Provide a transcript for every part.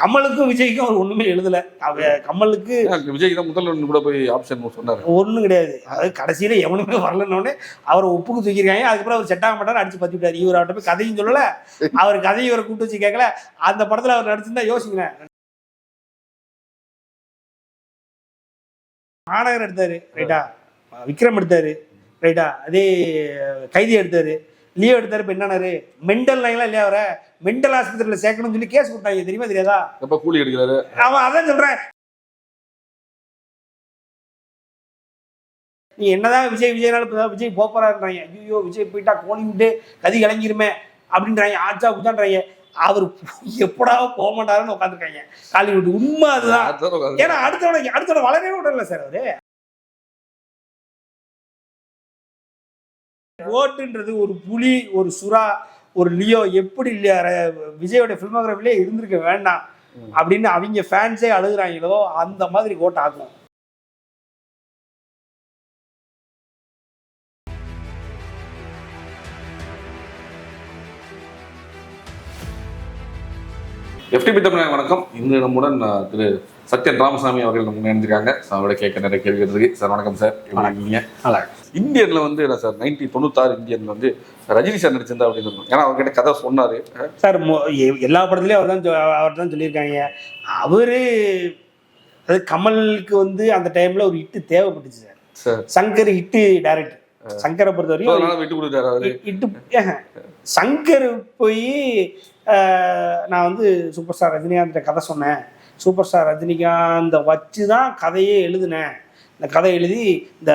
கமலுக்கும் விஜய்க்கும் அவர் ஒண்ணுமே எழுதல. கமலுக்கு விஜய் தான் முதல்வன் கூட போய் ஆப்ஷன் சொன்னாரு. ஒண்ணும் கிடையாது. அதாவது கடைசியில எவனுமே வரலன்னொடனே அவரை ஒப்புக்கு தூக்கிருக்காங்க அதுக்கப்புறம் அவர் செட்டாக மாட்டாரு அடிச்சு பத்தி விட்டாரு. இவர் அவர்கிட்ட போய் கதையும் சொல்லல. அவர் கதையும் இவரை கூப்பிட்டு வச்சு கேட்கல அந்த படத்துல அவர் நடிச்சிருந்தா யோசிங்களேன் மாநகர் எடுத்தாரு ரைட்டா விக்ரம் எடுத்தாரு ரைட்டா அதே கைதி எடுத்தாரு. லியோ எடுத்தாரு இப்ப என்னன்னாரு? மெண்டல் லைன்லாம் இல்லையா அவரை? மெண்டல் ஆஸ்பத்திரியில சேர்க்கணும்னு சொல்லி கேஸ் கொடுத்தாங்க தெரியுமா தெரியாதா? எப்ப கூலி எடுக்கிறாரு? அவன் அதான் சொல்றேன். நீ என்னதான் விஜய் விஜய்னால விஜய் போறாருன்றாங்க ஐயோ விஜய் போயிட்டா கோலி விட்டு கதி கலங்கிருமே அப்படின்றாங்க. ஆச்சா குச்சான்றாங்க அவர் எப்படா போக மாட்டாருன்னு உட்காந்துருக்காங்க காலிவுட் உண்மை அதுதான். ஏன்னா அடுத்தவனை அடுத்தவனை வளரவே விடல சார் அவரு. ஓட்டுன்றது ஒரு புலி ஒரு சுறா ஒரு லியோ எப்படி இல்லையா? விஜயோட ஃபில்மோகிராஃபிலே இருந்திருக்க வேண்டாம் அப்படின்னு அவங்க ஃபேன்ஸே அழுகுறாங்களோ அந்த மாதிரி ஓட்டு ஆகும் எஃப்டிபி தமிழக வணக்கம். இன்று நம்முடன் திரு சத்யன் ராமசாமி அவர்கள் நம்ம இணைஞ்சிருக்காங்க So, அவரோட கேட்க நிறைய கேள்விகள் இருக்கு. சார் வணக்கம் சார் இருக்கீங்க? நல்லா இந்தியன்ல வந்து என்ன சார் நைன்டி தொண்ணூத்தாறு இந்தியன்ல வந்து ரஜினி சார் நடிச்சிருந்தா அப்படின்னு இருக்கும். ஏன்னா அவர்கிட்ட கதை சொன்னாரு. சார் எல்லா படத்துலயும் அவர் தான் அவர் தான் சொல்லியிருக்காங்க. அவரு அது கமலுக்கு வந்து அந்த டைம்ல ஒரு ஹிட்டு தேவைப்பட்டுச்சு sir sir Shankar hit director சங்கரை பொறுத்த அதனால விட்டு கொடுத்தாரு அவரு. சங்கர் போய் நான் வந்து சூப்பர் ஸ்டார் ரஜினிகாந்த் கதை சொன்னேன். சூப்பர் ஸ்டார் ரஜினிகாந்தை வச்சு தான் கதையே எழுதினேன். இந்த கதை எழுதி இந்த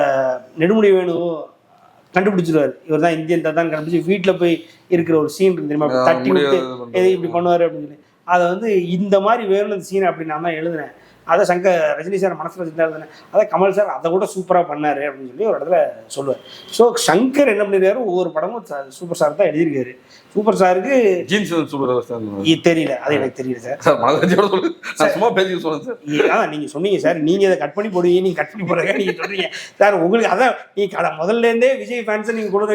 நெடுமுடி வேணு கண்டுபிடிச்சிருவாரு. இவர் தான் இந்தியன் தான் கண்டுபிடிச்சி வீட்டில் போய் இருக்கிற ஒரு சீன் இருக்கு தெரியுமா? தட்டி விட்டு எது இப்படி பண்ணுவார் அப்படின்னு சொல்லி. அதை வந்து இந்த மாதிரி வேணும் சீன் அப்படி நான் தான் எழுதினேன். அதை சங்கர் ரஜினி சார் மனசில் வச்சுட்டு தானே அதை கமல் சார் அதை கூட சூப்பராக பண்ணாரு அப்படின்னு சொல்லி ஒரு இடத்துல சொல்லுவார். ஸோ சங்கர் என்ன பண்ணிருக்காரு? ஒவ்வொரு படமும் சூப்பர் ஸ்டார் தான் எழுதியிருக்காரு. சூப்பர் ஸ்டாருக்கு ஜீன்ஸ் சூப்பர் இ- தெரியல. அது எனக்கு தெரியல சார் சார் மனசாட்சியோட சொல்லு. நான் சும்மா பேசி சொல்றேன் சார். நீங்கள் சொன்னீங்க சார் நீங்கள் இதை கட் பண்ணி போடுவீங்க நீங்கள் கட் பண்ணி போடுறீங்க நீங்கள் சொல்றீங்க. சார் உங்களுக்கு அதான் நீ கடை முதல்ல இருந்தே விஜய் ஃபேன்ஸை நீங்கள் கொண்டு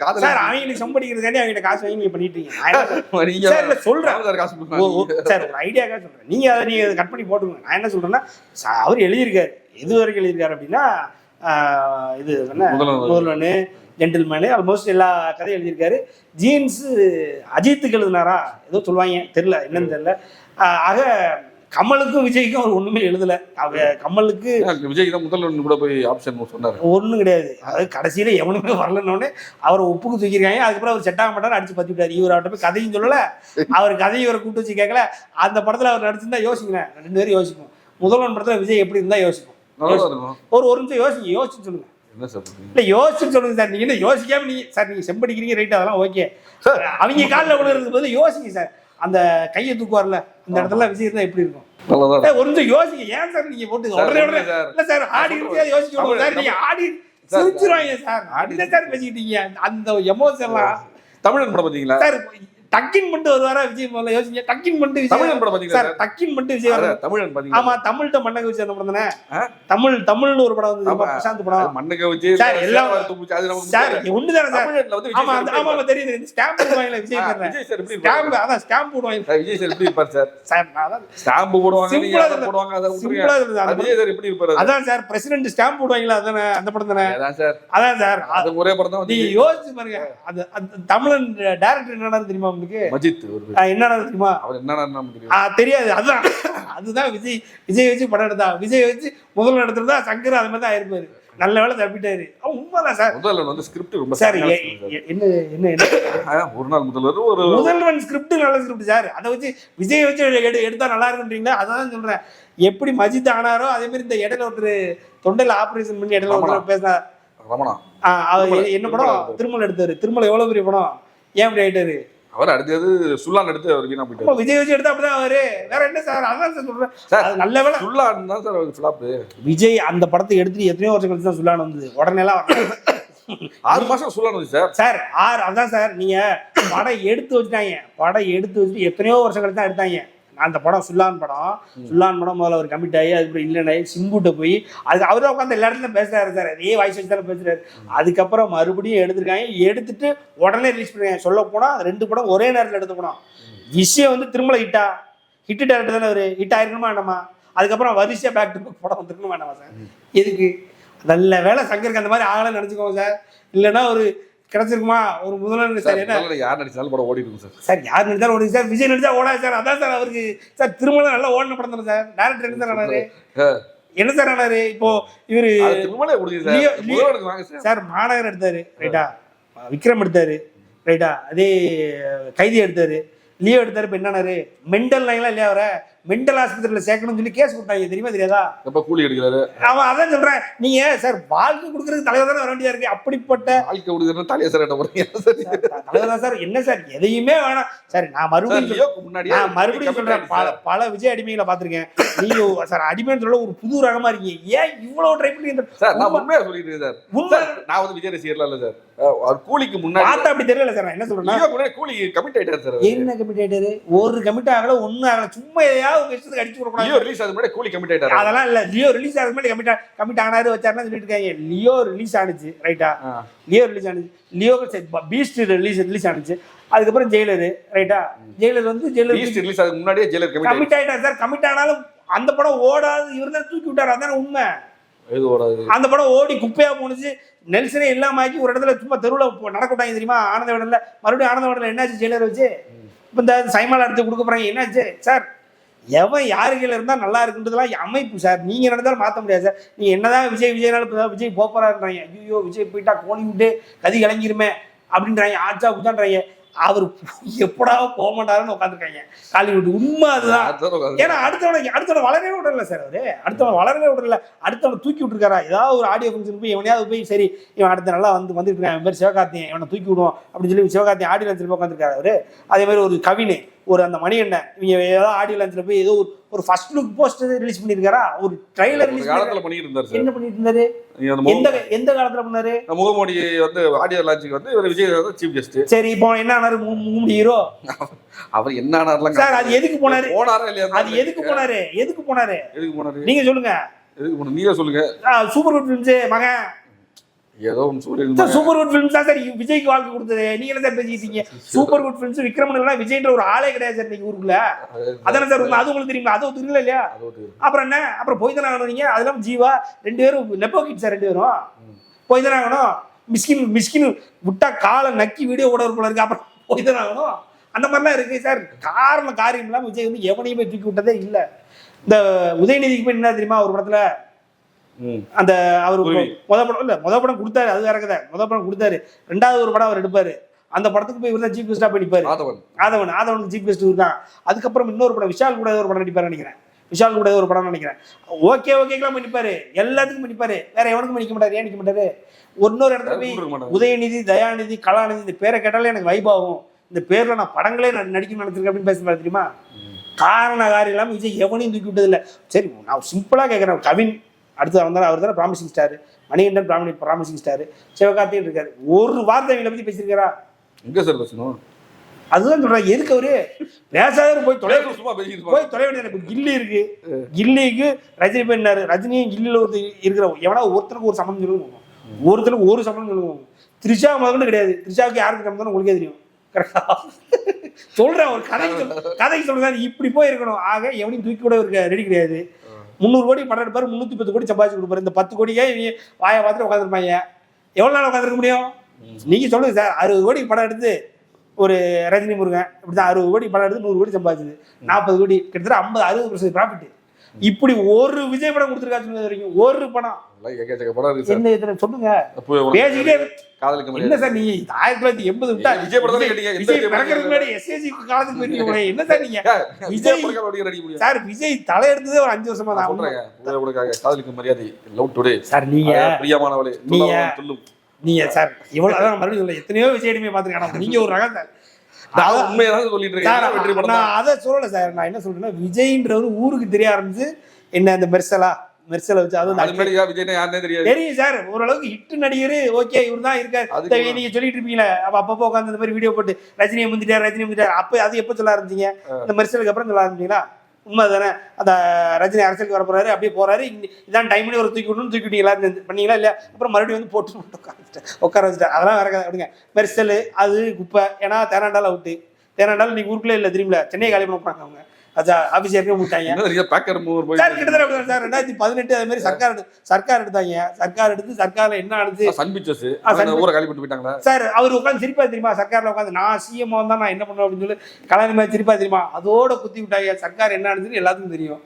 காதல் சார் அவங்களுக்கு சம்படிக்கிறதுக்காண்டி அவங்ககிட்ட காசு வாங்கி நீங்கள் பண்ணிட்டு இருக்கீங்க நீங்க சார், சொல்றேன். சார் காசு சார் ஒரு ஐடியாக்காக சொல்றேன். நீங்க அதை நீங்க கட் பண்ணி போட்டுங்க நான் என்ன சொல்றேன்னா அவர் எழுதியிருக்காரு. எது வரைக்கும் எழுதியிருக்காரு அப்படின்னா இது என்ன? முதல்வன். ஜென்டில்மேனு ஆல்மோஸ்ட் எல்லா கதையும் எழுதியிருக்காரு. ஜீன்ஸ் அஜித்துக்கு எழுதினாரா? ஏதோ சொல்லுவாங்க தெரியல என்னன்னு தெரியல. ஆக கமலுக்கும் விஜய்க்கும் அவர் ஒண்ணுமே எழுதல. கமலுக்கு விஜய் தான் முதல்வன் கூட போய் ஆப்ஷன் சொன்னாரு. ஒண்ணும் கிடையாது. அதாவது கடைசியில எவனுமே வரலன்னொடனே அவரை ஒப்புக்கு தூக்கிருக்காங்க அதுக்கப்புறம் அவர் செட்டாக மாட்டாரு அடிச்சு பத்தி விட்டாரு. இவர் அவர்கிட்ட போய் கதையும் சொல்லல. அவர் கதையும் இவரை கூப்பிட்டு வச்சு கேட்கல. அந்த படத்துல அவர் நடிச்சிருந்தா யோசிங்களேன் ரெண்டு பேரும் யோசிக்கும் முதல்வன் படத்துல விஜய் எப்படி இருந்தா யோசிக்கும் ஒரு ஒரு நிமிஷம் யோசிங்க யோசிச்சு சொல்லுங்க? இல்ல யோசிச்சு சொல்லுங்க சார். நீங்க என்ன யோசிக்காம நீங்க சார் நீங்க செம்படிக்கிறீங்க ரைட் அதெல்லாம் ஓகே சார் அவங்க காலில் விழுறது போது யோசிங்க சார். அந்த கையை தூக்குவார்ல இந்த இடத்துல விஜய் இருந்தா எப்படி இருக்கும்? ஒரு நிமிஷம் யோசிங்க. ஏன் சார் நீங்க போட்டு உடனே உடனே இல்ல சார். ஆடி இருந்து யோசிக்க தமிழ், சார் நீங்க ஆடி சார், சிரிச்சிருவாங்க சார். ஆடி- சார் பேசிக்கிட்டீங்க அந்த எமோஷன்லாம் தமிழன் படம் பாத்தீங்களா? சார் டக்கின் பண்ணிட்டு வருவாரா விஜய் முதல்ல? யோசிங்க டக்கின் பண்ணிட்டு விஜய் படம் சார் டக்கின் பண்ணிட்டு விஜய் தமிழன் பாத்தீங்களா? ஆமா தமிழ்ட்ட மண்ணங்க வச்சு அந்த படம் தானே? தமிழ் தமிழ்னு ஒரு படம் வந்து. பிரசாந்த் படம். மண்ணுக்கு வச்சு சார், எல்லாம் அது சார். ஒண்ணுதானே சார்? ஆமா விஜய் ஆமா ஆமா தெரியுது ஸ்டாம்ப் போடுவாங்கல்ல விஜய் விஜய் சார். எப்படி? ஸ்டாம்ப் அதான் ஸ்டாம்ப் போடுவாங்க. சார், விஜய் சார் எப்படி இருப்பார் சார்? சார் அதான் ஸ்டாம்பு போடுவாங்க அதை இல்ல. போடுவாங்க அதை. சிம்பிளா அது விஜய் சார் எப்படி இருப்பாரு. அதான் சார் பிரசிடென்ட் ஸ்டாம்ப் போடுவாங்களா அதானே அந்த படம் தானே? அதான் சார். அதான் சார் அது ஒரே படம் தான் வந்து யோசிச்சு பாருங்க. அந்த தமிழன் டேரக்டர் என்னடா தெரியுமா உங்களுக்கு மஜித் என்னடா தெரியுமா? அவர் ஆ, தெரியாது. அதுதான். அதுதான் விஜய் விஜய் வச்சு படம் எடுத்தா. விஜய் வச்சு முதல் எடுத்திருந்தா சங்கர் அது மாதிரி தான் ஆயிருப்பாரு. நல்ல வேலை தப்பிட்டாரு. உண்மைதான் சார். முதல்வர் வந்து ஸ்கிரிப்ட் ரொம்ப சார் என்ன என்ன என்ன? ஒரு நாள் முதல்வர் ஒரு முதல்வன் ஸ்கிரிப்ட் நல்ல ஸ்கிரிப்ட் சார். அதை வச்சு விஜய் வச்சு எடு எடுத்தா நல்லா இருக்குன்றீங்களா? அதான் சொல்றேன். எப்படி மஜித் ஆனாரோ அதே மாதிரி இந்த இடையில ஒருத்தர் தொண்டையில ஆபரேஷன் பண்ணி இடையில ஒருத்தர் பேசினா ரமணா. என்ன படம்? திருமலை. எடுத்தாரு. திருமலை எவ்வளவு பெரிய படம்? ஏன் அப்படி ஆயிட்டாரு? அவர் அடுத்தது சுல்லான் எடுத்து அவர் வீணா அப்ப போயிட்டாரு விஜய் வச்சு எடுத்தா அப்படிதான் அவரு. வேற என்ன சார்? அதான் சார் சொல்றேன். சார். நல்ல வேலை. சுல்லான் தான் சார் அவர் ஃபிளாப் விஜய் அந்த படத்தை எடுத்துட்டு எத்தனையோ வருஷம் கழிச்சு தான் சொல்லான்னு வந்தது. உடனே எல்லாம். ஆறு மாசம் சுல்லான் வந்து சார். சார் ஆறு அதான் சார் நீங்க படம் எடுத்து வச்சுட்டாங்க. படம் எடுத்து வச்சுட்டு எத்தனையோ வருஷம் கழிச்சு தான் எடுத்தாங்க. அந்த படம் சுல்லான் படம். சுல்லான் படம் முதல்ல அவர் கமிட் ஆகி அதுக்கப்புறம் இல்லைனாயி சிம்புட்ட போய் அது அவர் உட்காந்து எல்லா இடத்துலையும் பேசுறாரு சார். அதே வாய்ஸ் வச்சு தானே பேசுறாரு. அதுக்கப்புறம் மறுபடியும் எடுத்திருக்காங்க. எடுத்துட்டு உடனே ரிலீஸ் பண்ணிருக்காங்க. சொல்ல போனா ரெண்டு படம் ஒரே நேரத்தில் எடுத்த படம். விஷயம் வந்து திருமலை ஹிட்டா ஹிட் டேரக்டர் தானே அவரு? ஹிட் ஆயிருக்கணுமா வேண்டாமா அதுக்கப்புறம் வரிசையா பேக் டு பேக் படம் வந்துருக்கணும் வேண்டாமா சார்? எதுக்கு? நல்ல வேலை சங்கருக்கு அந்த மாதிரி ஆகலன்னு நினச்சிக்கோங்க சார். இல்லைன்னா ஒரு கிடைச்சிருக்குமா? ஒரு முதல்வர் சார் யார் நடிச்சாலும் படம் ஓடி இருக்கும் சார். சார் யார் நடிச்சாலும் ஓடுது சார். விஜய் நடிச்சா ஓடாது சார். அதான் சார் அவருக்கு. சார் திருமணம் நல்லா ஓடின படம் தானே சார். டேரக்டர் என்ன சார் ஆனாரு? என்ன சார் ஆனாரு? இப்போ இவரு சார். மாநகர் எடுத்தாரு. ரைட்டா? விக்ரம் எடுத்தாரு. ரைட்டா? அதே கைதி எடுத்தாரு. லியோ எடுத்தாரு. இப்போ என்னன்னாரு மெண்டல் லைன்லாம் இல்லையா அவரை? மெண்டல் ஆஸ்பத்திரியில் சேர்க்கணும்னு சொல்லி கேஸ் கொடுத்தாங்க தெரியுமா தெரியாதா? எப்ப கூலி எடுக்கிறாரு? அவன் அதான் சொல்றேன். நீங்க சார் வாழ்க்கை கொடுக்கறதுக்கு தலைவர் தானே வர வேண்டியதா இருக்கு? அப்படிப்பட்ட வாழ்க்கை கொடுக்குறது தலையை சார் என்ன போறீங்க சார் தலைவர் தான் சார் என்ன சார் எதையுமே வேணாம். சார் நான் மறுபடியும் சொல்றேன். முன்னாடியே நான் மறுபடியும் சொல்றேன். பல பல விஜய் அடிமைகளை பார்த்திருக்கேன். நீங்க சார் அடிமைன்னு சொல்ல ஒரு புது ரகமா இருக்கீங்க. ஏன் இவ்வளவு ட்ரை பண்ணி சார் நான் உண்மையா சொல்லிட்டு சார் உண்மை நான் வந்து விஜய் ரசிகர்லாம் இல்ல சார் அவர் கூலிக்கு முன்னாடி பார்த்தா அப்படி தெரியல சார் நான் என்ன முன்னாடி கூலி கமிட் ஆயிட்டாரு சார். என்ன கமிட் ஆயிட்டாரு? ஒரு கமிட் ஆகல ஒண்ணும் ஆகல. சும்மா எதையாவது உங்க இஷ்டத்துக்கு அடிச்சு லியோ விடக்கூடாது ரிலீஸ் ஆகுது முன்னாடி கூலி கமிட் ஆயிட்டாரு? அதெல்லாம் இல்ல. லியோ ரிலீஸ் ஆகுது முன்னாடி கமிட் கமிட் ஆனாரு வச்சாருன்னு சொல்லிட்டு இருக்காங்க லியோ ரிலீஸ் ஆனிச்சு ரைட்டா. லியோ ரிலீஸ் ஆனிச்சு. லியோ பீஸ்ட் ரிலீஸ் ரிலீஸ் ஆனிச்சு. அதுக்கப்புறம் ஜெயிலர் ரைட்டா ஜெயிலர் வந்து ஜெயிலர் ரிலீஸ் ஆகுது முன்னாடியே ஜெயிலர் கமிட் ஆயிட்டாரு சார். கமிட் ஆனாலும் அந்த படம் ஓடாது இவர் தான் தூக்கி விட்டார். அதான உண்மை. எது ஓடாது? அந்த படம் ஓடி குப்பையா போணுச்சு. நெல்சனே இல்லாம ஆக்கி ஒரு இடத்துல சும்மா தெருவில் நடக்க விட்டாங்க தெரியுமா? ஆனந்த விடல மறுபடியும் ஆனந்த விடல என்னாச்சு ஜெயிலர் வச்சு? இப்போ இந்த சைமாலா எடுத்து கொடுக்க போறாங்க. என்னாச்சு? சார் எவன் யாரு கீழ இருந்தா நல்லா இருக்குன்றதுலாம் அமைப்பு சார். நீங்க நடந்தாலும் மாத்த முடியாது சார். நீங்க என்னதான் விஜய் விஜய்னாலும் விஜய் போறாருன்றாங்க ஐயோ விஜய் போயிட்டா கோலி விட்டு கதி கலங்கிருமே அப்படின்றாங்க. ஆச்சா புதான்றாங்க அவர் எப்படா போக மாட்டாருன்னு உட்காந்துருக்காங்க காலிவுட் உண்மை அதுதான். ஏன்னா அடுத்தவனை அடுத்தவனை வளரவே விடல சார் அவரு. அடுத்தவன் வளரவே விடல. அடுத்தவனை தூக்கி விட்டுருக்காரா? ஏதாவது ஒரு ஆடியோ ஃபங்க்ஷன் போய் எவனையாவது போய் சரி இவன் அடுத்த நல்லா வந்து வந்துட்டு இருக்கான். இவன் பேர் சிவகார்த்தியன் இவனை தூக்கி விடுவோம் அப்படின்னு சொல்லி சிவகார்த்தியன் ஆடியோ போய் உட்காந்துருக்காரு அவரு. அதே மாதிரி ஒரு கவினு ஒரு அந்த மணி எண்ணெய் இவங்க ஏதாவது ஆடியோ லஞ்சில் போய் ஏதோ ஒரு ஃபர்ஸ்ட் லுக் போஸ்டர் ரிலீஸ் பண்ணியிருக்காரா? ஒரு ட்ரைலர் ரிலீஸ் காலத்துல பண்ணிட்டு இருந்தாரு என்ன பண்ணிட்டு இருந்தாரு எந்த எந்த காலத்துல பண்ணாரு? முகமூடி வந்து ஆடியோ லான்ச்சுக்கு வந்து இவர் விஜய் வந்து சீஃப் கெஸ்ட் சரி இப்போ என்ன ஆனாரு? மூணு ஹீரோ அவர் என்ன ஆனார்லாம் சார் அது எதுக்கு போனாரு? போனாரா இல்லையா அது எதுக்கு போனாரு? எதுக்கு போனாரு? எதுக்கு போனாரு? நீங்க சொல்லுங்க. எதுக்கு போனாரு? நீங்க சொல்லுங்க. சூப்பர் குட் ஃபிலிம்ஸ் மகன். ஏதோ Suryan sir super good films தான் சார் விஜய்க்கு வாழ்க்கை கொடுத்தது. நீங்க என்ன சார் பேசிட்டீங்க சூப்பர் குட் ஃபிலிம்ஸ் விக்ரமன் விஜய்ன்ற ஒரு ஆளே கிடையாது சார் நீங்க ஊருக்குள்ள. அதானே சார் அது உங்களுக்கு தெரியுமா? அது தெரியல இல்லையா? அப்புறம் என்ன? அப்புறம் போய் தானே ஆகணும் நீங்க? அதெல்லாம் ஜீவா ரெண்டு பேரும் நெப்போ கிட் சார் ரெண்டு பேரும். போய் தானே ஆகணும்? மிஸ்கின் மிஸ்கின் விட்டா காலை நக்கி வீடியோ கூட போல இருக்கு. அப்புறம் போய் தானே ஆகணும்? அந்த மாதிரிலாம் இருக்கு சார். காரணம் காரியம் இல்லாம விஜய் வந்து எவனையுமே தூக்கி விட்டதே இல்லை. இந்த உதயநிதிக்கு போய் என்ன தெரியுமா? ஒரு படத்துல. அந்த அவர். முத படம் இல்ல முத படம் கொடுத்தாரு அது வேற கதை. முத படம் கொடுத்தாரு. ரெண்டாவது ஒரு படம் அவர் எடுப்பாரு. அந்த படத்துக்கு போய் இவர் தான் சீஃப் கெஸ்டா பண்ணிப்பாரு ஆதவன். ஆதவன் ஆதவனுக்கு சீஃப் கெஸ்ட் தான் அதுக்கப்புறம் இன்னொரு படம் விஷால் கூட ஒரு படம் நடிப்பாரு நினைக்கிறேன். விஷால் கூட ஒரு படம் நினைக்கிறேன். ஓகே ஓகேக்கெல்லாம் பண்ணிப்பாரு எல்லாத்துக்கும் பண்ணிப்பாரு வேற எவனுக்கும் பண்ணிக்க மாட்டாரு? ஏன் நிக்க மாட்டாரு? இன்னொரு இடத்துல போய். உதயநிதி தயாநிதி கலாநிதி இந்த பேரை கேட்டாலே எனக்கு வைபாகும் இந்த பேர்ல நான் படங்களே நான் நடிக்கணும்னு நினைச்சிருக்கேன் அப்படின்னு பேசுறாரு தெரியுமா? காரண காரியம் இல்லாம விஜய் எவனையும் தூக்கி விட்டது இல்ல சரி நான் சிம்பிளா கேட்கறேன் கவின் அடுத்து வந்தாலும் அவர் தானே ப்ராமிசிங் ஸ்டார் மணிகண்டன் ப்ராமி ப்ராமிசிங் ஸ்டார் சிவகார்த்தியும் இருக்காரு. ஒரு வார்த்தை இவங்களை பத்தி பேசியிருக்காரா? எங்க சார் பேசணும்? அதுதான் சொல்றேன் எதுக்கு அவரு? பேசாதவர் போய் தொலை போய் தொலை வேண்டியது கில்லி இருக்கு. கில்லிக்கு ரஜினி பண்ணாரு ரஜினியும் கில்லியில் ஒரு இருக்கிற எவனா ஒருத்தருக்கு ஒரு சம்மந்தம் சொல்லுங்க ஒருத்தருக்கு ஒரு சம்மந்தம் சொல்லுங்க த்ரிஷா முதல்ல கிடையாது. த்ரிஷாவுக்கு யாருக்கு சம்மந்தம் உங்களுக்கே தெரியும். கரெக்டா சொல்றேன் ஒரு கதைக்கு சொல் கதைக்கு சொல்றேன் இப்படி போய் இருக்கணும் ஆக எவனையும் தூக்கி கூட இருக்க ரெடி கிடையாது. முந்நூறு கோடி படம் எடுப்பாரு முந்நூற்றி பத்து கோடி சம்பாதிச்சு கொடுப்பாரு. இந்த பத்து கோடியே வாயை பார்த்துட்டு உட்காந்துருப்பாங்க எவ்வளோ நாள் உட்காந்துருக்க முடியும்? நீங்க சொல்லுங்க சார் அறுபது கோடி படம் எடுத்து ஒரு ரஜினி முருகன் இப்படி தான் அறுபது கோடி படம் எடுத்து நூறு கோடி சம்பாதிச்சது. நாற்பது கோடி கிட்டத்தட்ட ஐம்பது அறுபது பர்சன்ட் ப்ராஃபிட் இப்படி ஒரு விஜய் படம் கொடுத்துருக்காச்சு சொன்னது வரைக்கும் ஒரு படம். எக்கச்சக்க இருக்கு சொல்லுங்க? பேசிக்கிட்டே காதலிக்க என்ன சார் நீங்க ஆயிரத்தி தொள்ளாயிரத்தி எண்பது விட்டா விஜய் படம் விஜய் பிறக்கிறதுக்கு முன்னாடி எஸ்ஏசி காலத்துக்கு போயிருக்கீங்க என்ன சார் நீங்க? விஜய் சார் விஜய் தலை எடுத்ததே ஒரு அஞ்சு வருஷமா தான். சொல்றேங்க. காதலிக்கும் மரியாதை லவ் டுடே சார் நீங்க பிரியமானவளே நீங்க- நீங்க சார் இவ்வளவு மறுபடியும் சொல்ல எத்தனையோ விஜய் அடிமையை பார்த்துருக்கேன். நீங்க ஒரு ரகம் சார் நான் உண்மையதான் சொல்லிட்டு இருக்கேன். வெற்றி படம் தான் நான் அதை சொல்லல சார். நான் என்ன சொல்றேன்னா விஜய்ன்றவர் ஊருக்கு தெரிய ஆரம்பிச்சு என்ன அந்த மெர்சலா மெர்சலை வச்சு அது தெரியாது. தெரியும் சார். ஓரளவுக்கு ஹிட் நடிகர் ஓகே இவர் தான் இருக்காரு நீங்க சொல்லிட்டு இருப்பீங்களே. அப்ப அப்பப்போ உட்காந்து இந்த மாதிரி வீடியோ போட்டு ரஜினியை முந்திட்டார் ரஜினி முந்திட்டார். அப்ப அது எப்போ சொல்ல ஆரம்பிச்சீங்க? இந்த மெர்சலுக்கு அப்புறம் சொல்ல ஆரம்பிச்சீங்களா? உண்மை தானே அந்த ரஜினி அரசியலுக்கு வர போறாரு அப்படியே போறாரு. இன்னி- இதான் டைம்ல ஒரு தூக்கி விடணும் தூக்கி விட்டீங்களா? பண்ணீங்களா? இல்லையா? அப்புறம் மறுபடியும் வந்து போட்டு போட்டு உட்கார உட்கார வச்சுட்டார் அதெல்லாம் வேற கதை. அப்படிங்க மெர்சல் அது குப்பை. ஏன்னா தேனாண்டால் அவுட்டு தேனாண்டால் இன்னைக்கு ஊருக்குள்ளே இல்லை திரும்பல சென்னையை காலி பண்ண போறாங்க அவங்க. ஆஃபீஸ் ஏற்கனவே விட்டாங்க. பேக்கர் மூவர் போய் சார் கிட்டத்தட்ட சார். ரெண்டாயிரத்தி பதினெட்டு அதே மாதிரி சர்க்கார் சர்க்கார் எடுத்தாங்க. சர்க்கார் எடுத்து சர்க்கார்ல என்ன ஆனது? சன் பிக்சர்ஸ் ஆ, Sun ஊரை காலி பண்ணிட்டு போயிட்டாங்களா? சார் அவர் உட்காந்து சிரிப்பா தெரியுமா? சர்க்கார்ல உட்காந்து நான் சிஎம் வந்தா நான் என்ன பண்ணுவேன் அப்படின்னு சொல்லி கல்யாணம் மாதிரி சிரிப்பா தெரியுமா? அதோட குத்தி விட்டாங்க. சர்க்கார் என்ன ஆனதுன்னு எல்லாத்துக்கும் தெரியும்.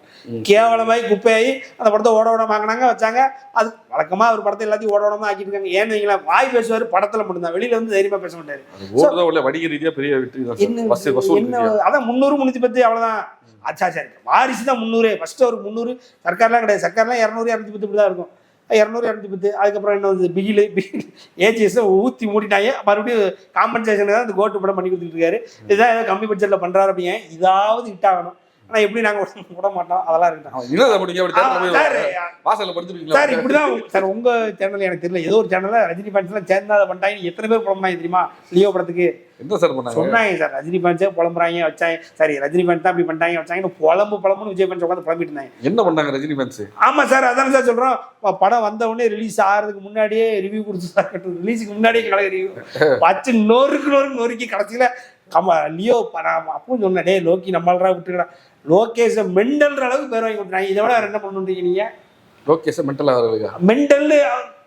கேவலமாயி குப்பையாகி அந்த படத்தை ஓட ஓட வாங்கினாங்க வச்சாங்க. அது வழக்கமா அவர் படத்தை எல்லாத்தையும் ஓட ஓடமா ஆக்கிட்டு இருக்காங்க. ஏன்னு வைங்களேன் வாய் பேசுவார் படத்துல மட்டும்தான். வெளியில வந்து தைரியமா பேச மாட்டாரு. வணிக ரீதியா பெரிய வெற்றி தான் என்ன. அதான் முந்நூறு முந்நூற்றி பத்து அவ்வளோதான் அச்சா சரி வாரிசு தான் முந்நூறு. ஃபர்ஸ்ட் ஒரு முந்நூறு. சர்க்கார்லாம் கிடையாது. சர்க்கார்லாம் இரநூறு இரநூத்தி பத்து இப்படி தான் இருக்கும். இரநூறு இரநூத்தி பத்து அதுக்கப்புறம் என்ன வந்து பிகில் ஏஜிஎஸ் ஊற்றி மூடிட்டாங்க. மறுபடியும் காம்பன்சேஷனுக்கு தான் இந்த கோட்டு படம் பண்ணி கொடுத்துட்டு இருக்காரு. இதுதான் ஏதோ கம்மி பட்ஜெட்டில் பண்ணுறாரு அப்படிங்க இதாவது ஹிட் ஆகணும் ஆனால் எப்படி நாங்கள் விட மாட்டோம் அதெல்லாம் போய் வாசல்ல படுத்துப்பீங்களா? சார் இப்படிதான் சார் உங்க சேனல் எனக்கு தெரியல. ஏதோ ஒரு சேனல்ல ரஜினி ஃபேன்ஸ்லாம் சேர்ந்தா அதை பண்ணிட்டாங்க. எத்தனை பேர் புலம்புனாங்க தெரியுமா? லியோ படத்துக்கு. என்ன சார் பண்ணாங்க? சொன்னாங்க சார். ரஜினி ஃபேன்ஸே புலம்புறாங்க வச்சாங்க. சரி ரஜினி ஃபேன்ஸ் தான் அப்படி பண்ணிட்டாங்க வச்சாங்கன்னு புலம்பு புலம்புன்னு விஜய் ஃபேன்ஸ் உட்காந்து புலம்பிட்டு இருந்தாங்க. என்ன பண்ணாங்க ரஜினி ஃபேன்ஸ் ஆமா சார் அதான் சார் சொல்றோம். படம் வந்த உடனே ரிலீஸ் ஆகிறதுக்கு முன்னாடியே ரிவ்யூ கொடுத்து சார் ரிலீஸுக்கு முன்னாடியே கலக ரிவ்யூ வச்சு நொறுக்கு நொறுக்கு நொறுக்கி கடைசியில கம லியோ நான் அப்பவும் சொன்னேன் டேய் லோக்கி நம்மளா விட்டுக்கலாம் லோகேஷ மெண்டல்ன்ற அளவுக்கு பேர் வாங்கி கொடுத்தாங்க இதை விட என்ன பண்ணுறீங்க நீங்க? லோகேஷ் மென்டல் ஆகிறதுக்கா மெண்டல்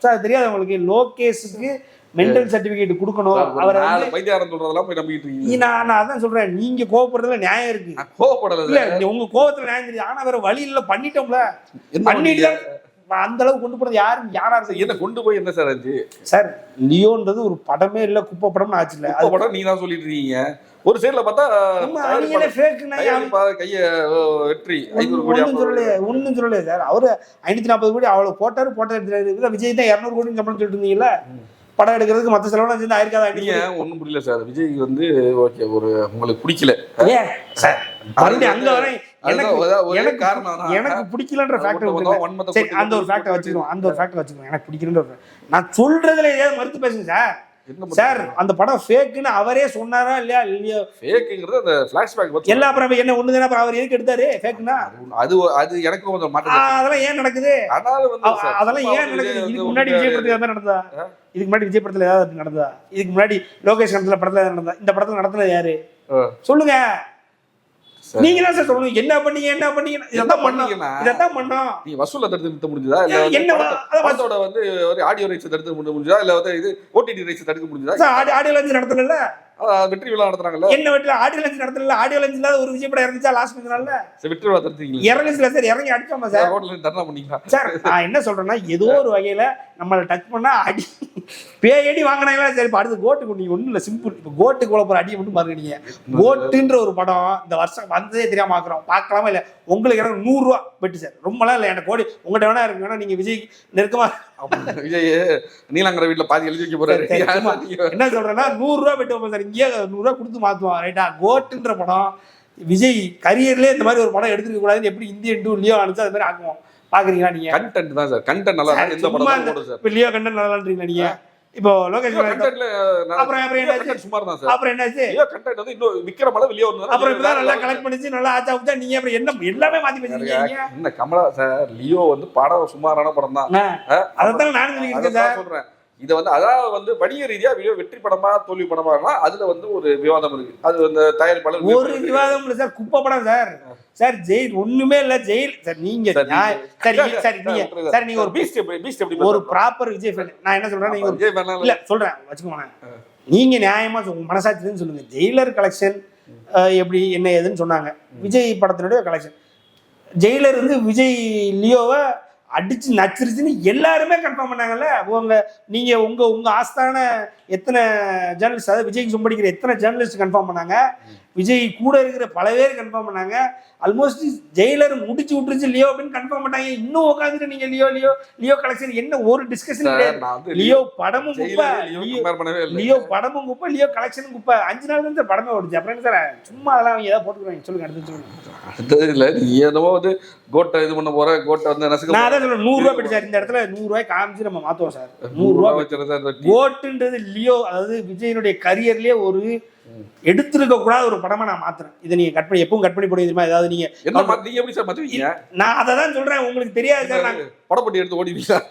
சார் தெரியாது உங்களுக்கு லோகேஷுக்கு மெண்டல் சர்டிபிகேட் கொடுக்கணும். அவரை பைத்தியாரம் சொல்றதெல்லாம் போய் நம்பிட்டு இருக்கீங்க. நான் நான் அதான் சொல்றேன். நீங்க கோவப்படுறதுல நியாயம் இருக்கு. நான் கோவப்படல இல்ல உங்க கோவத்துல நியாயம் தெரியுது. ஆனா வேற வழி இல்ல. பண்ணிட்டோம்ல. பண்ணிட்டு அந்த அளவுக்கு கொண்டு போறது யாரும் யாரா இருக்கு என்ன கொண்டு போய் என்ன சார் ஆச்சு? சார் லியோன்றது ஒரு படமே இல்ல குப்பை படம்னு ஆச்சு இல்ல. படம் நீங்க தான் சொல்லிட்டு இருக்கீங்க. ஒரு சைடுல பார்த்தா கைய வெற்றி. ஐநூறு கோடி ஒன்றும் சொல்லலையே ஒன்றும் சொல்லலையே சார். அவரு ஐநூத்தி நாற்பது கோடி அவ்வளவு போட்டாரு போட்டோ எடுத்துறாரு விஜய் தான் இரநூறு கோடி சம்பளம் சொல்லிட்டு இருந்தீங்கல்ல? படம் எடுக்கிறதுக்கு மத்த செலவுலாம் சேர்ந்து ஆயிருக்காது நீங்க ஒண்ணும் புரியல சார். விஜய் வந்து ஓகே ஒரு உங்களுக்கு பிடிக்கல. சார் அங்க வரை எனக்கு பிடிக்கலன்ற ஃபேக்டர் அந்த ஒரு ஃபேக்டர் வச்சுக்கணும் அந்த ஒரு ஃபேக்டர் வச்சுக்கணும். எனக்கு பிடிக்கலன்ற. நான் சொல்றதுல ஏதாவது மறுத்து பேசுங்க சார். சார் அந்த படம் ஃபேக்குன்னு அவரே சொன்னாரா இல்லையா? இல்லையோ? ஃபேக்குங்கிறது அந்த ஃபிளாஷ்பேக் பத்தி எல்லா அப்புறம் என்ன ஒண்ணு தானே அவர் எதுக்கு எடுத்தாரு? ஃபேக்குன்னா அது அது எனக்கு கொஞ்சம் மாற்றம் அதெல்லாம் ஏன் நடக்குது? அதெல்லாம் ஏன் நடக்குது? இதுக்கு முன்னாடி விஜய் படத்துல எதாவது நடந்ததா? இதுக்கு முன்னாடி விஜய் படத்துல ஏதாவது நடந்ததா? இதுக்கு முன்னாடி லோகேஷ் படத்துல ஏதாவது நடந்ததா? இந்த படத்துல நடத்துனது யாரு. சொல்லுங்க. நீங்க தான் சார் சொல்லணும். என்ன பண்ணீங்க என்ன பண்ணீங்க? இதான் பண்ணீங்கன்னா இதான் பண்ணோம் நீ வசூல தடுத்து நிறுத்த முடிஞ்சதா? இல்ல என்ன படத்தோட வந்து ஒரு ஆடியோ ரைட்ஸ் தடுத்து முடிஞ்ச முடிஞ்சதா? இல்ல வந்து இது ஓடிடி ரைட்ஸ் தடுக்க முடிஞ்சதா? ஆடியோ லஞ்ச் நடத்தல வெற்றி விழா நடத்துறாங்கல்ல? என்ன வீட்டுல ஆடியோ லஞ்ச் நடத்தல ஆடியோ லஞ்ச் இல்லாத ஒரு விஜய் படம் இறங்குச்சா லாஸ்ட் கொஞ்ச நாள்ல வெற்றி விழா தடுத்தீங்களா. இறங்குச்சுல சார் இறங்கி அடிச்சோமா சார் ரோட்ல தர்ணா பண்ணீங்களா? சார் நான் என்ன சொல்றேன்னா ஏதோ ஒரு வகையில நம்மளை டச் பண்ணா அடி பேயடி வாங்கினாங்களா? சரி இப்ப அடுத்து கோட்டுக்கு நீங்க ஒண்ணும் இல்ல சிம்பிள் இப்ப கோட்டுக்கு போற அடியை மட்டும் பாருங்க கோட்டுன்ற ஒரு படம் இந்த வருஷம் வந்ததே தெரியாம பாக்குறோம் பார்க்கலாமா இல்ல உங்களுக்கு எனக்கு நூறு ரூபா பெட்டு சார் ரொம்பலாம் இல்ல எனக்கு கோடி. உங்கள்கிட்ட வேணா இருக்கு. வேணா நீங்க விஜய் நெருக்கமா விஜய் நீலாங்கர வீட்டுல பாதி எழுதி வைக்க போறாரு. என்ன சொல்றேன்னா நூறு ரூபா பெட்டு வைப்போம் சார் இங்கேயே நூறு ரூபா கொடுத்து மாத்துவான். ரைட்டா கோட்டுன்ற படம். விஜய் கரியர்லயே இந்த மாதிரி ஒரு படம் எடுத்துக்க கூடாதுன்னு எப்படி இந்தியன் டூ லியோ அனுப்பிச்சு அது மாதிரி ஆக்குவோம் பாக்குறீங்களா நீங்க? கண்டென்ட் தான் சார். கண்டென்ட் நல்லா எந்த படம் லியோ கண்டன் நல்லான்றீங்களா நீங்க? இப்போ லோகேஷ் அப்புறம் அப்புறம் என்னாச்சு? சுமார் தான் சார். அப்புறம் என்னாச்சு? ஐயோ கண்டென்ட் வந்து இன்னும் விக்கிற மழை வெளியே வந்து அப்புறம் இப்பதான் நல்லா கலெக்ட் பண்ணிச்சு நல்லா ஆச்சா நீங்க அப்புறம் என்ன எல்லாமே மாத்தி பேசிருக்கீங்க என்ன கமலா சார் லியோ வந்து படம் சுமாரான படம் தான் அதான் நானும் இருக்கேன் சார். சொல்றேன். இதை வந்து அதாவது வந்து வணிக ரீதியா விஜய் வெற்றி படமா தோல்வி படமா அதுல வந்து ஒரு விவாதம் இருக்கு. அது அந்த தயாரிப்பாளர் ஒரு விவாதம் இல்ல சார். குப்பை படம் சார் சார் ஜெயில் ஒண்ணுமே இல்ல ஜெயில். சார் நீங்க சார், சார் நீங்க- சார் நீங்க ஒரு பீஸ்ட் பீஸ்ட் எப்படி ஒரு ப்ராப்பர் விஜய் fan. நான் என்ன சொல்றேன் நீங்க விஜய் லாம் இல்ல. சொல்றேன் வச்சுக்கோங்க நீங்க நியாயமா உங்க மனசாட்சின்னு சொல்லுங்க. ஜெயிலர் கலெக்ஷன் எப்படி என்ன ஏதுன்னு சொன்னாங்க. விஜய் படத்தினுடைய கலெக்ஷன் ஜெயிலர் வந்து விஜய் லியோவை அடிச்சு நச்சிருச்சுன்னு எல்லாருமே கன்ஃபார்ம் பண்ணாங்கல்ல? உங்க நீங்க உங்க உங்க ஆஸ்தான எத்தனை ஜேர்னலிஸ்ட் அதாவது விஜய்க்கு சும்படிக்கிற எத்தனை ஜேர்னலிஸ்ட் கன்ஃபார்ம் பண்ணாங்க? விஜய் கூட இருக்கிற பல பேர் கன்ஃபார்ம் பண்ணாங்க. ஆல்மோஸ்ட் ஜெயிலர் முடிச்சு விட்டுருச்சு லியோ அப்படின்னு கன்ஃபார்ம் பண்ணாங்க இன்னும் உட்காந்துட்டு நீங்க லியோ லியோ லியோ கலெக்ஷன் என்ன ஒரு டிஸ்கஷன் கிடையாது லியோ படமும் குப்பை. லியோ படமும் குப்பை லியோ கலெக்ஷனும் குப்பை. அஞ்சு நாள் தான் சார் படமே ஓடுச்சு. அப்புறம் சார் சும்மா அதெல்லாம் அவங்க ஏதாவது போட்டுக்கிறாங்க. சொல்லுங்க அடுத்து சொல்லுங்க. அடுத்தது இல்ல நீ என்னமோ வந்து கோட்டை இது பண்ண போற கோட்டை வந்து நசுக்க நான். அதான் சொல்றேன் நூறு ரூபாய் போயிட்டு சார் இந்த இடத்துல நூறு ரூபாய் காமிச்சு நம்ம மாத்துவோம் சார். நூறு ரூபாய் வச்சிருந்தா கோட்டுன்றது லியோ அதாவது விஜயனுடைய கரியர்லயே ஒரு எடுத்திருக்க கூடாத ஒரு படமா நான் மாத்துறேன். இதை நீங்க கட் பண்ணி எப்பவும் கட் பண்ணி போடுவீங்க தெரியுமா? ஏதாவது நீங்க நீங்க எப்படி சார் மாத்துவீங்க? நான் அதை தான் சொல்றேன் உங்களுக்கு தெரியாது சார். நான் படப்பட்டி எடுத்து ஓடிடுவீங்களா?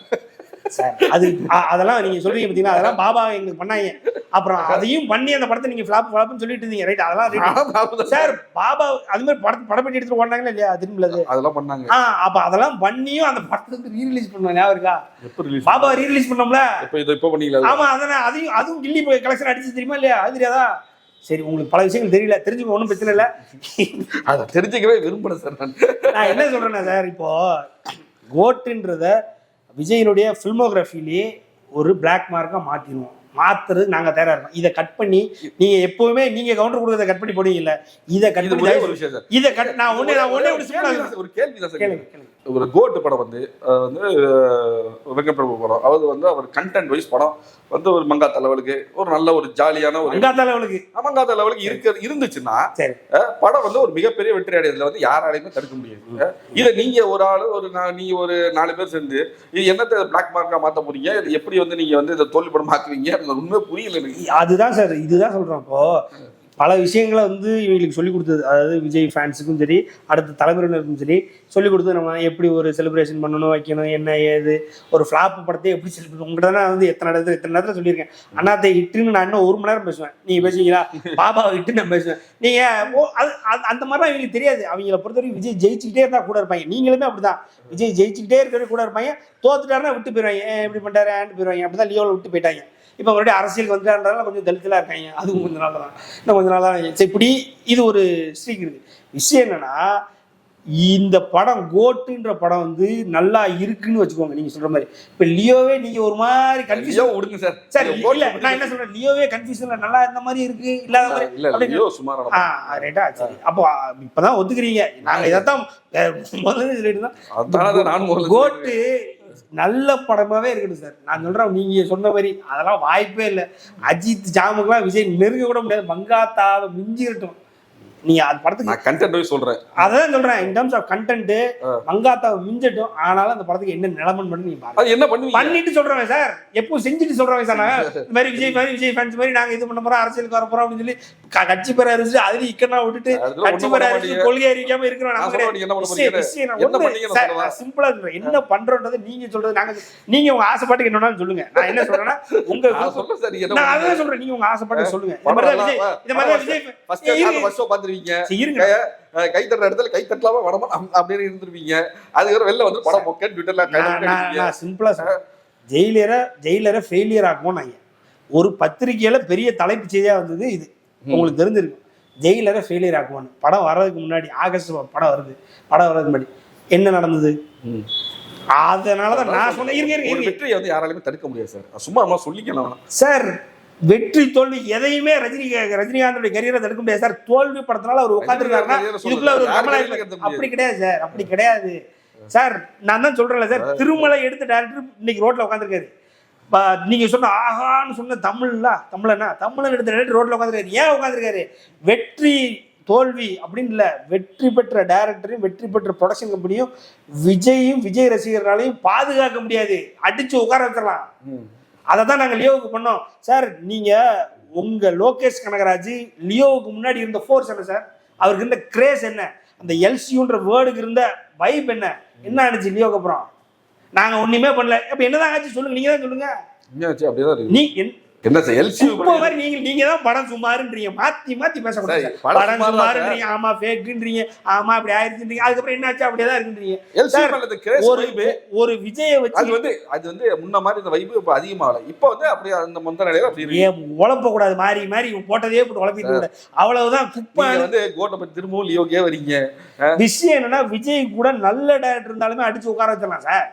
சார் அது அதெல்லாம் நீங்க சொல்றீங்க பாத்தீங்கன்னா அதெல்லாம் பாபா எங்களுக்கு பண்ணாங்க. அப்புறம் அதையும் பண்ணி அந்த படத்தை நீங்க ஃபிளாப் ஃபிளாப்னு சொல்லிட்டு இருந்தீங்க. ரைட் அதெல்லாம். சார் பாபா அது மாதிரி படத்தை படப்பட்டி எடுத்துட்டு ஓடினாங்களா இல்லையா? திரும்பல அது. அதெல்லாம் பண்ணாங்க. ஆ அப்ப அதெல்லாம் பண்ணியும் அந்த படத்தை வந்து ரீ ரிலீஸ் பண்ணுவாங்க. ஞாபகம் இருக்கா? எப்போ ரிலீஸ் பாபா ரீ ரிலீஸ் பண்ணோம்ல? இப்போ இது இப்போ பண்ணீங்களா? ஆமா அதானே அதையும் அதுவும் கில்லி கலெக்ஷன் அடிச்சு தெரியுமா இல்லையா? அது தெரியாதா? சரி உங்களுக்கு பல விஷயங்கள் தெரியல. தெரிஞ்சுக்க ஒன்றும் பிரச்சனை இல்லை. அதை தெரிஞ்சுக்கவே விரும்புறேன் சார் நான். நான் என்ன சொல்றேன்னா சார் இப்போ கோட்டுன்றத விஜயனுடைய ஃபில்மோகிராஃபிலேயே ஒரு பிளாக் மார்க்காக மாற்றிடுவோம் மாத்துறது நாங்க தயாரா இருக்கோம். இதை கட் பண்ணி நீங்க எப்பவுமே நீங்க கவுண்டர் கொடுக்கறத கட் பண்ணி போடுவீங்கல்ல? இதை கட் இது பண்ணி ஒரே விஷயம் சார். இதை கட் நான் ஒண்ணே நான் ஒண்ணே ஒரு கேள்வி தான் சார். ஒரு கோட் படம் வந்து வந்து வெங்கட் பிரபு படம். அவர் வந்து அவர் கண்டென்ட் வைஸ் படம் வந்து ஒரு மங்காத்த லெவலுக்கு ஒரு நல்ல ஒரு ஜாலியான ஒரு மங்காத்த லெவலுக்கு மங்காத்த லெவலுக்கு இருக்க இருந்துச்சுன்னா படம் வந்து ஒரு மிகப்பெரிய வெற்றி அடையதுல வந்து யாராலையுமே தடுக்க முடியாது. இதை நீங்க ஒரு ஆளு ஒரு நீங்க ஒரு நாலு பேர் சேர்ந்து இது என்னத்தை பிளாக் மார்க்கா மாத்த போறீங்க? இது எப்படி வந்து நீங்க வந்து இதை தோல்வி படம் மாத்துவீங்க? எனக்கு உண்மை புரியல எனக்கு. அதுதான் சார் இதுதான் சொல்றோம் இப்போ. பல விஷயங்களை வந்து இவங்களுக்கு சொல்லி கொடுத்தது. அதாவது விஜய் ஃபேன்ஸுக்கும் சரி அடுத்த தலைமுறையினருக்கும் சரி சொல்லி கொடுத்து நம்ம எப்படி ஒரு செலிப்ரேஷன் பண்ணணும் வைக்கணும் என்ன ஏது ஒரு ஃப்ளாப் படத்தை எப்படி செலிப்ரேட் உங்கள்கிட்ட தான் நான் வந்து எத்தனை இடத்துல எத்தனை நேரத்தில் சொல்லியிருக்கேன். அண்ணாத்தை ஹிட்டுன்னு நான் இன்னும் ஒரு மணி நேரம் பேசுவேன். நீங்கள் பேசுவீங்களா? பாபாவை ஹிட்டு நான் பேசுவேன். நீங்கள் ஓ அது அந்த மாதிரிலாம் இவங்களுக்கு தெரியாது. அவங்கள பொறுத்த வரைக்கும் விஜய் ஜெயிச்சுக்கிட்டே இருந்தால் கூட இருப்பாங்க. நீங்களுமே அப்படிதான். விஜய் ஜெயிச்சுக்கிட்டே இருக்கிற கூட இருப்பாங்க. தோத்துட்டாருன்னா விட்டு போயிடுவாங்க. ஏன் இப்படி பண்ணிட்டாரு? போயிடுவாங்க. அப்படி தான் லியோவில் விட்டு போயிட்டாங்க. இப்போ மறுபடியும் அரசியலுக்கு வந்துட்டான்றதால கொஞ்சம் தலித்தலாக இருக்காங்க. அதுவும் கொஞ்ச நாள் தான். இன்னும் கொஞ்ச நாள் தான் சரி இப்படி இது ஒரு ஸ்ட்ரீக் விஷயம் என்னன்னா இந்த படம் கோட்டுன்ற படம் வந்து நல்லா இருக்குன்னு வச்சுக்கோங்க நீங்க சொல்ற மாதிரி. இப்போ லியோவே நீங்க ஒரு மாதிரி கன்ஃபியூஷன் விடுங்க சார். சார் இல்ல. நான் என்ன சொல்றேன்? லியோவே கன்ஃபியூஷன்ல நல்லா இருந்த மாதிரி இருக்கு இல்லாத மாதிரி லியோ சுமாரான ஆ ரைட்டா சரி. அப்போ இப்பதான் ஒத்துக்கிறீங்க. நாங்க இதைத்தான் முதல்ல சொல்லிட்டு தான் கோட்டு நல்ல படமாவே இருக்கட்டும் சார். நான் சொல்றேன் நீங்க சொன்ன மாதிரி அதெல்லாம் வாய்ப்பே இல்லை. அஜித் ஜாமுக்கெல்லாம் விஜய் நெருங்க கூட முடியாது. மங்காத்தாவை மிஞ்சிரட்டும். நீங்க அது படத்துக்கு நான் கண்டென்ட் சொல்றேன். அதான் சொல்றேன். இன் டர்ம்ஸ் ஆஃப் கண்டென்ட் மங்காத்தாவை மிஞ்சட்டும் ஆனாலும் அந்த படத்துக்கு என்ன நிலமன் பண்ணி நீங்க அது என்ன பண்ணுவீங்க? பண்ணிட்டு சொல்றேன் சார். எப்போ செஞ்சுட்டு சொல்றேன் சார் நான். இந்த மாதிரி விஜய் மாதிரி விஜய் ஃபேன்ஸ் மாதிரி நாங்க இது பண்ண போறோம் அரசியலுக்கு வர போறோம் அப்படின்னு சொல்லி கட்சி பேர் அறிவிச்சு அதுலயும் இக்கனா விட்டுட்டு கட்சி அறிவிச்சு மாட்டீங்க. கொள்கை அறிவிக்காம இருக்கிறோம் என்ன என்ன சார், சிம்பிளா என்ன பண்றோன்றது நீங்க சொல்றது நாங்க நீங்க உங்க ஆசைப்பாட்டுக்கு என்னன்னாலும் சொல்லுங்க. நான் என்ன சொல்றேன்னா உங்க நான் சார் என்ன? அதான் சொல்றேன். நீங்க உங்க ஆசைப்பாட்டுக்கு சொல்லுங்க. இந்த மாதிரி அந்த இருங்க. சரி, கை தட்டுற இடத்துல கை தட்டலாமா அப்~ அப்படின்னு இருந்திருப்பீங்க. அதுக்கப்புறம் வெளில வந்து படம் மொக்கன்னு ட்விட்டர்ல சிம்பிளா சொல்றேன். ஜெயிலரை ஜெயிலரை ஃபெயிலியர் ஆக்குவோம் நாங்க ஒரு பத்திரிக்கையில பெரிய தலைப்பு செய்தியா வந்தது இது. உங்களுக்கு தெரிஞ்சிருக்கும் ஜெயிலரை ஃபெயிலியர் ஆக்குவான்னு படம் வர்றதுக்கு முன்னாடி ஆகஸ்ட் படம் வருது. படம் வர்றதுக்கு முன்னாடி. என்ன நடந்தது? ம். அதனால தான் நான் சொன்னேன். இருங்க இருங்க வெற்றியை வந்து யாராலுமே தடுக்க முடியாது சார். சும்மா அம்மா சொல்லிக்கலாம். சார் வெற்றி தோல்வி எதையுமே ரஜினி ரஜினிகாந்தோட கரியரை தடுக்க முடியாது சார். தோல்வி படத்தினால அவர் உட்காந்துருக்காருன்னா இதுக்குள்ள அப்படி கிடையாது சார். அப்படி கிடையாது. சார் நான் தான் சொல்றேன்ல சார். திருமலை எடுத்த டேரக்டர் இன்னைக்கு ரோட்ல உட்காந்துருக்காரு நீங்க சொன்ன ஆஹான்னு சொன்ன தமிழ்ல தமிழனா? தமிழன் எடுத்த டேரக்டர் ரோட்ல உட்காந்துருக்காரு ஏன் உட்காந்துருக்காரு வெற்றி தோல்வி அப்படின்னு இல்ல. வெற்றி பெற்ற டைரக்டரையும் வெற்றி பெற்ற ப்ரொடக்ஷன் கம்பெனியும் விஜயும் விஜய் ரசிகர்களாலையும் பாதுகாக்க முடியாது. அடிச்சு உட்கார வச்சிடலாம். ம். அதை தான் நாங்கள் லியோவுக்கு பண்ணோம். சார் நீங்கள் உங்கள் லோகேஷ் கனகராஜ் லியோவுக்கு முன்னாடி இருந்த ஃபோர்ஸ் என்ன சார்? அவருக்கு இருந்த கிரேஸ் என்ன? அந்த எல்சியூன்ற வேர்டுக்கு இருந்த வைப் என்ன? என்ன ஆனிச்சு லியோக்கு அப்புறம்? நாங்கள் ஒன்றுமே பண்ணல. அப்போ என்னதான் ஆச்சு சொல்லுங்க நீங்கள் தான் சொல்லுங்க. நீ என்- என்ன எல்சி மாதிரி நீங்க நீங்க தான் படம் சுமாருன்றீங்க. மாத்தி மாத்தி பேசக்கூடாது. படம் படம் சுமாரா சுமாருன்றீங்க ஆமா ஃபேக்குன்றீங்க ஆமா அப்படி ஆயிருச்சுன்றீங்க. அதுக்கப்புறம் என்னாச்சு அப்படியே தான் இருக்குன்றீங்க. ஒரு ஒரு விஜயை அது வந்து அது வந்து முன்ன மாதிரி இந்த வைப்பு இப்ப அதிகமாகல இப்ப வந்து அப்படியே அந்த மொத்த நிலையில அப்படி இருக்கு. ஏன் உழப்ப கூடாது மாறி மாறி போட்டதே போட்டு உழப்பிட்டு கூடாது அவ்வளவுதான் குப்பை நீங்க வந்து கோட்டை பத்தி திரும்பவும் லியோக்கே வரீங்க. விஷயம் என்னன்னா விஜய் கூட நல்ல டேரக்டர் இருந்தாலுமே அடிச்சு உட்கார வச்சிடலாம் சார்.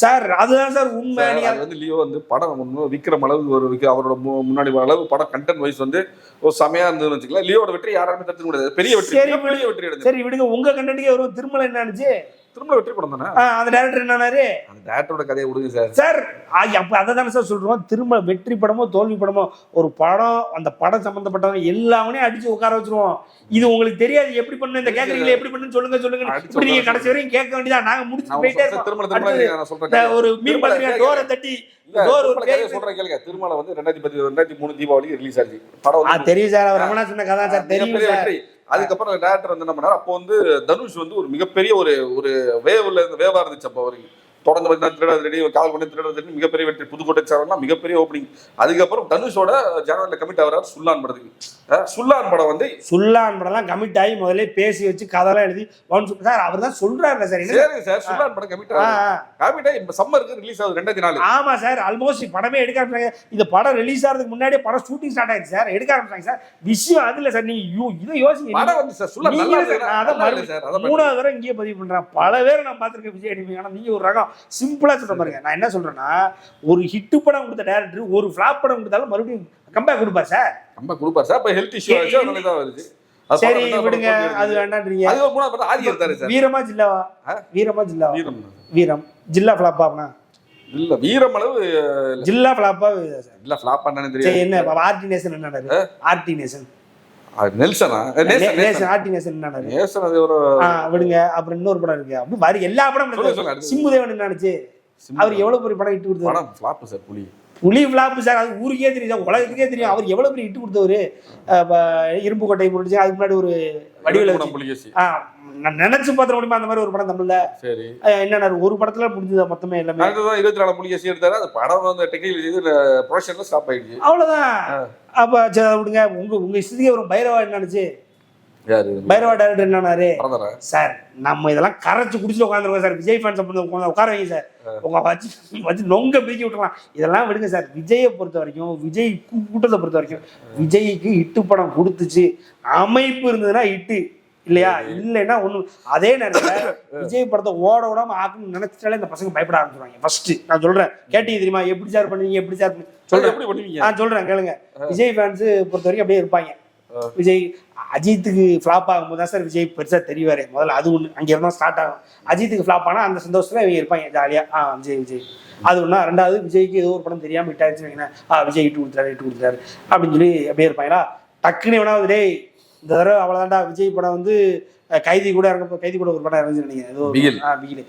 சார் அதுதான் சார் உண்மை. வந்து லியோ வந்து படம் ஒன்றும் விக்ரம் அளவுக்கு ஒரு அவரோட முன்னாடி அளவு படம் கண்டென்ட் வைஸ் வந்து ஒரு செமையா இருந்ததுன்னு வச்சுக்கலாம் லியோட வெற்றி யாராலுமே தடுக்க முடியாது. பெரிய வெற்றி. பெரிய வெற்றி சரி விடுங்க. உங்க கண்டென்ட்டுக்கே வரும் திருமலை என்ன ஆனிச்சு திரும்ப வெற்றி படம் தானே? அந்த டேரக்டர் என்னாரு அந்த டேரக்டரோட கதையை விடுங்க சார். சார் அப்ப அதை தானே சார் சொல்றோம். திரும்ப வெற்றி படமோ தோல்வி படமோ ஒரு படம் அந்த படம் சம்பந்தப்பட்டவங்க எல்லாமே அடிச்சு உட்கார வச்சிருவோம். இது உங்களுக்கு தெரியாது. எப்படி பண்ணு இந்த கேக்குறீங்களா எப்படி பண்ணுன்னு சொல்லுங்க சொல்லுங்க. இப்படி நீங்க கடைசி வரைக்கும் கேட்க வேண்டியதா? நாங்க முடிச்சு போயிட்டே இந்த ஒரு மீன் கேட்க- டோரை தட்டி சொல்றேன் கேளுங்க. திருமலை வந்து ரெண்டாயிரத்தி பத்து ரெண்டாயிரத்தி மூணு தீபாவளி ரிலீஸ் ஆச்சு. படம் தெரியும் சார். அவர் ரமணா சொன்ன கதை சார் தெரியும் அதுக்கப்புறம் டேரக்டர் வந்து என்ன பண்ணாரு? அப்போ வந்து தனுஷ் வந்து ஒரு மிகப்பெரிய ஒரு ஒரு வேவ்ல இருந்து வேவா இருந்துச்சு அப்போ அவருக்கு. தொடர்ந்து திருடாத ரெடி கால் பண்ணி திருடாத ரெடி மிகப்பெரிய வெற்றி. புதுக்கோட்டை சார்லாம் மிகப்பெரிய ஓப்பனிங் அதுக்கப்புறம் தனுஷோட ஜனவரியில் கமிட் ஆகிறார் சுல்லான் படத்துக்கு. சுல்லான் படம் வந்து சுல்லான் படம்லாம் கமிட் ஆகி முதல்ல பேசி வச்சு கதெல்லாம் எழுதி ஒன் சார் அவர் தான் சொல்றாருல சார் சரி சார் சுல்லான் படம் கமிட் ஆ, ஆகுது. ஆ. கமிட் ஆகி இப்ப சம்மருக்கு ரிலீஸ் ஆகுது ரெண்டாயிரத்தி நாலு. ஆமா சார் ஆல்மோஸ்ட் படமே எடுக்க ஆரம்பிச்சாங்க. இந்த படம் ரிலீஸ் ஆகிறதுக்கு முன்னாடியே படம் ஷூட்டிங் ஸ்டார்ட் ஆயிடுச்சு சார் எடுக்க ஆரம்பிச்சாங்க சார். விஷயம் அது இல்ல சார் நீங்க யோ- இதை யோசிங்க. படம் வந்து சார் சுல்லான் மூணாவது தடவை இங்கேயே பதிவு பண்றேன். பல பேர் நான் பார்த்திருக்கேன் விஜய் அடிமை ஆனா நீங்க ஒரு ரகம். சிம்பிளா சொல்ற பாருங்க. நான் என்ன சொல்றேன்னா ஒரு ஹிட் படம் கொடுத்த டேரக்டர் ஒரு ஃபிளாப் படம் கொடுத்தாலும் மறுபடியும் கம்பேக் கொடுப்பார் சார். ரொம்ப கொடுப்பாரு சார். இப்ப ஹெல்த் இஷ்யூ தான் வருது. சரி படம் விடுங்க அது படம் வேண்டான்றீங்க. அது ஒரு மூணாவது படம். ஆதி எடுத்தாரு சார். வீரமா ஜில்லாவா? வீரமா ஜில்லாவா? வீரம். வீரம். ஜில்லா அப்படின்னா இல்ல வீரம் அளவு ஜில்லா ஃபிளாப்பா இல்ல ஃபிளாப் பண்ணனு தெரியாது. என்ன ஆர்டி நேசன் என்ன ஆர்டி நேசன். அது நெல்சனா? நேசன் நேசன் நேசன். ஆர்டி நேசன் என்ன நேசன் அது ஒரு ஆ விடுங்க அப்புறம் இன்னொரு படம் இருக்கு. அப்படி வரி எல்லா படம். சிம்புதேவன் என்ன நினைச்சு அவர் எவ்வளவு பெரிய படம் இட்டு கொடுத்தாரு படம் ஃபிளாப் சார் புலி. புலி ஃபிளாப் சார் அது ஊருக்கே தெரியும். உலகத்துக்கே தெரியும். அவர் எவ்வளவு பெரிய இட்டு கொடுத்தவரு? இரும்பு கோட்டை முடிஞ்சு அதுக்கு முன்னாடி ஒரு வடிவில் நான் நினைச்சு பார்த்த முடியுமா அந்த மாதிரி ஒரு படம் தமிழ்ல? சரி. என்னன்னா ஒரு படத்துல முடிஞ்சதா மொத்தமே எல்லாமே? அதுதான் இருபத்தி நாலு புலிகேசி எடுத்தாரு. அது படம் வந்து டெக்னிக்கல் இது ப்ரொடக்ஷன்ல ஸ்டாப் ஆயிடுச்சு. அவ்வளவுதான். அப்ப சரி விடுங்க. உங்க உங்க இஷ்டத்துக்கே வரும். பைரவா என்ன யாரு? பைரவா டேரக்டர் பரதரா சார் நம்ம இதெல்லாம் கரைச்சு குடிச்சிட்டு உட்காந்துருக்கோம் சார். விஜய் ஃபேன்ஸ் உட்காந்து உட்கார வைங்க சார். உங்க வச்சு வச்சு நொங்க பிரிக்கி விட்டுலாம் இதெல்லாம் விடுங்க சார். விஜயை பொறுத்த வரைக்கும் விஜய் கூட்டத்தை பொறுத்த வரைக்கும் விஜய்க்கு இட்டு படம் கொடுத்துச்சு. அமைப்பு இருந்ததுன்னா இட்டு. இல்லையா? இல்லைன்னா ஒண்ணு அதே நேரத்துல விஜய் படத்தை ஓட விடாம ஆக்கணும்னு நினைச்சிட்டாலே இந்த பசங்க பயப்பட ஆரம்பிச்சிருவாங்க. ஃபர்ஸ்ட் நான் சொல்றேன். கேட்டீங்க தெரியுமா? எப்படி சார் பண்ணுவீங்க? எப்படி சார் பண்ணுவீங்க சொல்ற சொல்றேன் எப்படி பண்ணுவீங்க? நான் சொல்றேன் கேளுங்க. விஜய் ஃபேன்ஸ் பொறுத்த வரைக்கும் அப்படியே இருப்பாங்க. விஜய் அஜித்துக்கு ஃப்ளாப் ஆகும்போது தான் சார் விஜய் பெருசா தெரிவாரு. முதல்ல அது ஒண்ணு அங்க இருந்தா ஸ்டார்ட் ஆகும். அஜித்துக்கு ஃப்ளாப் ஆனா அந்த சந்தோஷத்துல இவங்க இருப்பாங்க ஜாலியா ஆ விஜய் விஜய். அது ஒண்ணா. ரெண்டாவது விஜய்க்கு ஏதோ ஒரு படம் தெரியாம ஹிட் ஆயிடுச்சு வைங்களேன் ஆ விஜய் இட்டு கொடுத்தாரு இட்டு கொடுத்தாரு அப்படின்னு சொல்லி அப்படியே இருப்பாங்களா? டக்குன்னு வேணாவது டேய் இந்த தடவை அவ்வளோதான்டா விஜய் படம் வந்து கைதி கூட இறங்க கைதி கூட ஒரு படம் இறங்குச்சு நினைக்கிறேன். பிகில். ஆ பிகில்.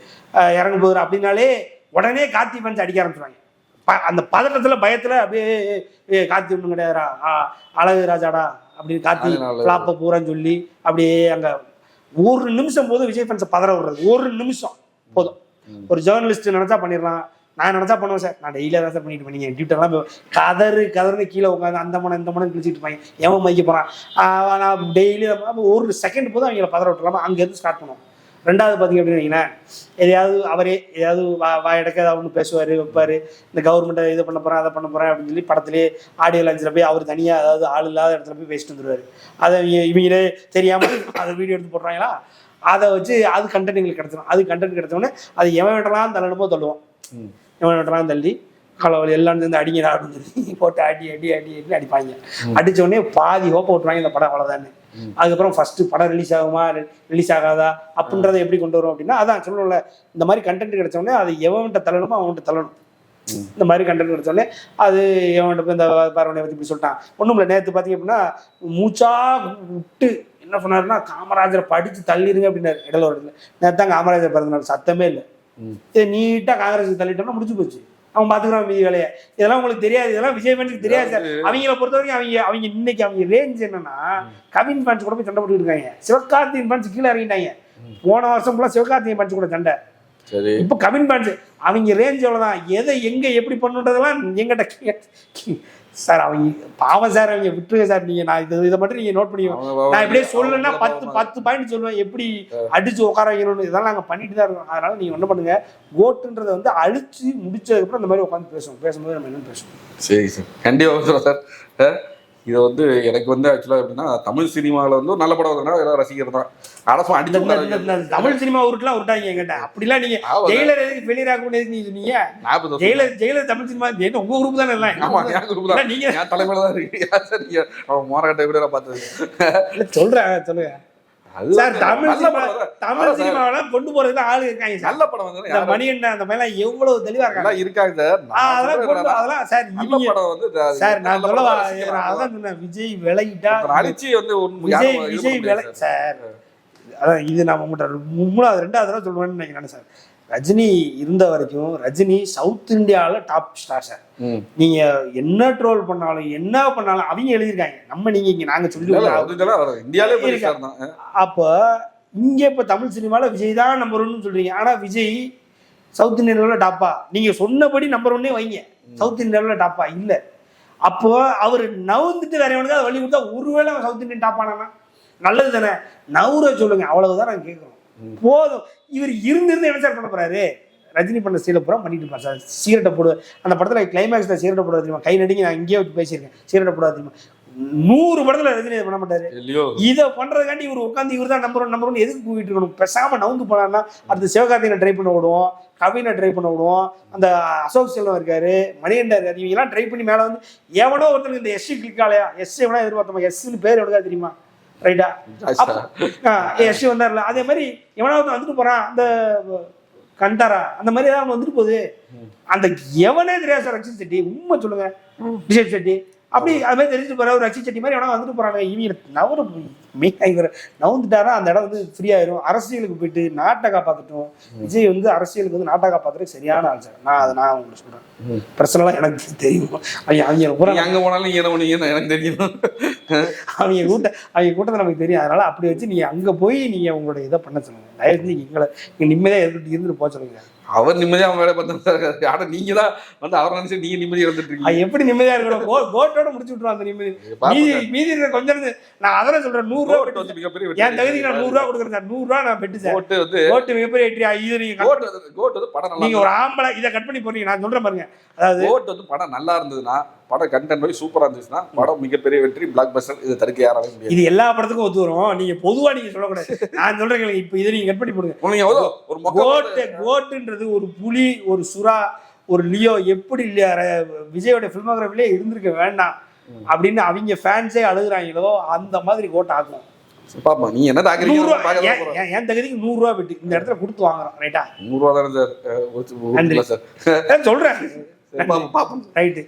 இறங்க போகுது அப்படின்னாலே உடனே கார்த்தி ஃபேன்ஸ் அடிக்க ஆரம்பிச்சிருவாங்க. ப- அந்த பதட்டத்துல பயத்துல அப்படியே "ஏய், ஏய், கார்த்தி ஒன்றும் கிடையாதுடா. ஆ, அழகு ராஜாடா அப்படின்னு கார்த்தி. ஃப்ளாப்பை பூரான்னு சொல்லி அப்படியே அங்க ஒரு நிமிஷம் போது விஜய் ஃபேன்ஸை பதற விடுறது. ஒரு நிமிஷம். போதும். ஒரு ஜேர்னலிஸ்ட் நினைச்சா பண்ணிடலாம். நான் நினச்சா பண்ணுவேன் சார். நான் டெய்லியாக தான் சார் பண்ணிட்டு பண்ணீங்க ட்விட்டர்லாம் கதறு கதறுன்னு கீழே உட்காந்து அந்த மனம் இந்த மனம் கிழிச்சிட்டு இருப்பாங்க. எவன் மைக்க போகிறான் நான் டெய்லி ஒரு செகண்ட் போதும் அவங்கள பதற விட்டுலாமா அங்கேருந்து ஸ்டார்ட் பண்ணுவோம். ரெண்டாவது பார்த்தீங்க அப்படின்னு வைங்களேன் எதையாவது அவரே எதையாவது வா வாயடக்க ஏதாவது ஒன்று பேசுவார் வைப்பார். இந்த கவர்மெண்ட்டை இதை பண்ண போகிறேன் அதை பண்ண போகிறேன் அப்படின்னு சொல்லி படத்திலே ஆடியோ லான்ச்சில் போய் அவர் தனியாக அதாவது ஆள் இல்லாத இடத்துல போய் பேசிட்டு வந்துடுவார் அதை இவங்க இவங்களே தெரியாமல் அதை வீடியோ எடுத்து போடுறாங்களா? அதை வச்சு அது கண்டென்ட் எங்களுக்கு கிடச்சிடும் அது கண்டென்ட் கிடச்சோடனே அது எவன் விடலாம் தள்ளணுமோ தள்ளுவோம். விடலாம் தள்ளி கலவல் எல்லாம் சேர்ந்து அடிங்கடா அப்படின்னு சொல்லி போட்டு அடி அடி அடி அடி அடிப்பாங்க. அடிச்ச உடனே பாதி ஹோப்ப விட்டுருவாங்க இந்த படம் அவ்வளோதானே அதுக்கப்புறம் ஃபர்ஸ்ட் படம் ரிலீஸ் ஆகுமா ரிலீஸ் ஆகாதா அப்படின்றத எப்படி கொண்டு வரும் அப்படின்னா அதான் சொல்லணும்ல இந்த மாதிரி கண்டென்ட் கிடைச்ச உடனே அது எவன்கிட்ட தள்ளணுமோ அவன்கிட்ட தள்ளணும். இந்த மாதிரி கண்டென்ட் கிடைச்ச உடனே அது எவன்கிட்ட போய் இந்த பார்வனை பற்றி இப்படி சொல்லிட்டான். ஒன்றும் இல்லை நேற்று பார்த்தீங்க அப்படின்னா மூச்சா விட்டு என்ன பண்ணாருன்னா காமராஜரை படித்து தள்ளிடுங்க அப்படின்னாரு. இடையில ஒரு இடத்துல. நேற்று தான் காமராஜர் பிறந்தநாள். சத்தமே இல்லை. இதை நீட்டாக காங்கிரஸ் தள்ளிட்டோம்னா முடிஞ்சு போச்சு. அவன் பார்த்துக்கிறான் மீதி வேலையை. இதெல்லாம் உங்களுக்கு தெரியாது. இதெல்லாம் விஜய் ஃபேன்ஸுக்கு தெரியாது சார். அவங்கள பொறுத்த வரைக்கும் அவங்க அவங்க இன்னைக்கு அவங்க ரேஞ்ச் என்னன்னா கவின் ஃபேன்ஸ் கூட போய் சண்டை போட்டுட்டு இருக்காங்க. சிவகார்த்தியின் ஃபேன்ஸ் கீழே இறங்கிட்டாங்க. போன வருஷம் ஃபுல்லாக சிவகார்த்தியின் ஃபேன்ஸ் கூட சண்டை. சரி. இப்போ கவின் ஃபேன்ஸ் அவங்க ரேஞ்ச் எவ்வளோதான் எதை எங்கே எப்படி பண்ணுன்றதெல்லாம் எங்கிட்ட சார் அவங்க பாவம் சார் அவங்க விட்டுருங்க சார். நீங்க நான் இது இதை மட்டும் நீங்க நோட் பண்ணி நான் இப்படியே சொல்லணும்னா அவங்க பத்து பத்து பாயிண்ட் சொல்லுவேன். எப்படி அடிச்சு உட்கார வைக்கணும்னு இதெல்லாம் நாங்க பண்ணிட்டு தான் இருக்கோம். அதனால நீங்க என்ன பண்ணுங்க. கோட்டுன்றதை வந்து அழிச்சு முடிச்சதுக்கப்புறம் இந்த மாதிரி உட்காந்து பேசுவோம். பேசும்போது நம்ம என்ன பேசுவோம். சரி சார். கண்டிப்பாக சார். இதை வந்து எனக்கு வந்து ஆக்சுவலாக எப்படின்னா தமிழ் சினிமாவில் வந்து நல்ல படம் வருதுன்னா எல்லாம் ரசிகர் தான். அரசும் அடிச்சு தமிழ் சினிமா உருட்டுலாம் உருட்டாங்க என்கிட்ட. அப்படிலாம் நீங்க. ஜெயிலர் எதுக்கு ஆகணும் எதுக்கு நீங்க சொன்னீங்க. ஜெயிலர் ஜெயிலர் தமிழ் சினிமா என்ன உங்க குரூப் தானே எல்லாம்? ஆமா என் group தான். நீங்க என் தலைமையில தான் இருக்கு. யார் சார் நீங்க? அவன் மோரகட்டை கூட நான் பார்த்தது சொல்றேன் சொல்லுங்க. சார் தமிழ். தமிழ் சினிமாவெல்லாம் கொண்டு போறதுக்கு ஆளு இருக்காங்க நல்ல படம் வந்து மணிகண்டன் அந்த மாதிரிலாம் எவ்வளவு தெளிவா இருக்காங்க? சார். அதெல்லாம் அதெல்லாம் சார் நல்ல இவங்க படம் வந்து அது சார் நான் சொல்ல அதான் சொன்னேன் விஜய் விலகிட்டா வந்து விஜய் விஜய் சார். அதான் இது நான் உங்கள்கிட்ட மூணாவது ரெண்டாவது தடவை சொல்லுவேன்னு நினைக்கிறேன் சார். ரஜினி இருந்த வரைக்கும் ரஜினி சவுத் இந்தியாவில் டாப் ஸ்டார் சார். நீங்க என்ன ட்ரோல் பண்ணாலும் என்ன பண்ணாலும் அவங்க எழுதியிருக்காங்க. நம்ம நீங்க இங்க நாங்க சொல்லி. இந்தியாவிலே. அப்போ இங்க இப்ப தமிழ் சினிமால விஜய் தான் நம்பர் ஒன்னு சொல்றீங்க. ஆனா விஜய் சவுத் இந்தியன் லெவலில் டாப்பா நீங்க சொன்னபடி நம்பர் ஒன்னே வைங்க. சவுத் இந்தியன் லெவலில் டாப்பா இல்ல. அப்போ அவர் நவுந்துட்டு வேற எவனுக்கு வழி கொடுத்தா ஒருவேளை சவுத் இந்தியன் டாப் ஆனானா நல்லது தானே? நவுற சொல்லுங்க. அவ்வளவுதான் நாங்க கேட்குறோம் போதும். இவர் இருந்திருந்து என்ன சார் பண்ண போறாரு? ரஜினி பண்ண சீலை பூரா பண்ணிட்டு இருப்பார் சார். சீரட்டை போடு. அந்த படத்துல கிளைமேக்ஸ்ல சீரட்டை போடுறது தெரியுமா? கை நடிங்க நான் இங்கேயே வச்சு பேசியிருக்கேன். சீரட்டை போடாது தெரியுமா? நூறு படத்துல ரஜினி பண்ண மாட்டாரு. இதை பண்றதுக்காண்டி இவர் உட்காந்து இவர் தான் நம்பர் ஒன் நம்பர் ஒன் எதுக்கு கூப்பிட்டு இருக்கணும்? பேசாம நவுந்து போனான்னா அடுத்து சிவகார்த்திகனை ட்ரை பண்ண விடுவோம். கவினை ட்ரை பண்ண விடுவோம். அந்த அசோக் செல்வம் இருக்காரு மணிகண்டர் இருக்காரு. இவங்கெல்லாம் ட்ரை பண்ணி மேல வந்து எவனோ ஒருத்தனுக்கு இந்த எஸ்சி கிளிக் ஆலையா எஸ்சி எவனா எதிர்பார்த்தோமா? எஸ்சின்னு பேர் எவ்வளோ தெரியுமா? ரைட்டா எஸ்சி வந்தார்ல. அதே மாதிரி எவனா ஒருத்தன் வந்துட்டு போறான் அந்த கண்டாரா? அந்த மாதிரி ஏதாவது வந்துட்டு போகுது. அந்த எவனே தெரியாது சார் ரக்ஷித் செட்டி. உண்மை சொல்லுங்க. ரிஷப் செட்டி. அப்படி அது மாதிரி தெரிஞ்சுட்டு போற ஒரு ரக்ஷித் செட்டி மாதிரி எவனா வந்துட்டு போறாங்க இவங்க நவர மீன் இவர் நவுந்துட்டாரா அந்த இடம் வந்து ஃப்ரீ ஆயிரும். அரசியலுக்கு போயிட்டு நாட்டை காப்பாற்றட்டும் விஜய் வந்து அரசியலுக்கு வந்து நாட்டை காப்பாத்துறதுக்கு சரியான ஆள் சார். நான் அதை நான் உங்களுக்கு சொல்றேன். பர்சனலாக எனக்கு தெரியும். அவங்க அவங்க பூரா அங்க போனாலும் என்ன பண்ணுவீங்கன்னு எனக்கு தெரியும். அவங்க கூட்ட அவங்க கூட்டத்தை நமக்கு தெரியும். அதனால அப்படி வச்சு நீங்க அங்க போய் நீங்க உங்களோட இதை பண்ண சொல்லுங்க. தயவு செஞ்சு எங்களை நீங்க நிம்மதியா இருந்துட்டு இருந்துட்டு போக சொல்லுங்க. அவர் நிம்மதியா அவன் வேலை பார்த்து ஆனா நீங்க தான் வந்து அவர் நினைச்சு நீங்க நிம்மதியா இருந்துட்டு இருக்கீங்க. எப்படி நிம்மதியா இருக்கணும்? கோட்டோட முடிச்சு விட்டுருவோம் அந்த நிம்மதி. மீதி மீதி இருக்கிற கொஞ்சம் இருந்து நான் அதெல்லாம் சொல்றேன் நூறு ரூபா கோட் பெட்டு வந்து மிகப்பெரிய. என் தகுதிக்கு நான் நூறு ரூபா கொடுக்குறேன் சார். நூறு ரூபா நான் பெட்டு சார். கோட் வந்து கோட்டு மிகப்பெரிய வெற்றியா இது நீங்க cut- கோட் வந்து கோட் வந்து படம் நீங்க ஒரு ஆம்பளை இதை கட் பண்ணி போறீங்க நான் சொல்றேன் பாருங்க. அதாவது கோட் வந்து படம் நல்லா இருந்ததுன்னா படம் கண்டென்ட் போய் சூப்பரா இருந்துச்சுன்னா படம் மிகப்பெரிய வெற்றி பிளாக் பஸ்டர் இதை தடுக்க யாராலையும் முடியாது. இது எல்லா படத்துக்கும் ஒத்து வரும். நீங்க பொதுவா நீங்க சொல்லக்கூடாது. நான் சொல்றேன். இப்ப இதை நீங்க கட் பண்ணி போடுங்க ஒரு- கோட்டு கோட்டுன்றது ஒரு புலி ஒரு சுறா ஒரு லியோ எப்படி இல்லையா? விஜயோட ஃபில்மோகிராஃபிலே இருந்திருக்க வேண்டாம். அப்படின்னு அவங்க ஃபேன்ஸே அழுகுறாங்களோ அந்த மாதிரி கோட்டை ஆக்கும் பாப்பா நீ என்ன தாக்குறீங்க என் தகுதிக்கு நூறுரூவா பெட்டு இந்த இடத்துல கொடுத்து வாங்குறோம் ரைட்டா நூறு ரூபா தானே சார்? பாப்போம் ரைட்டு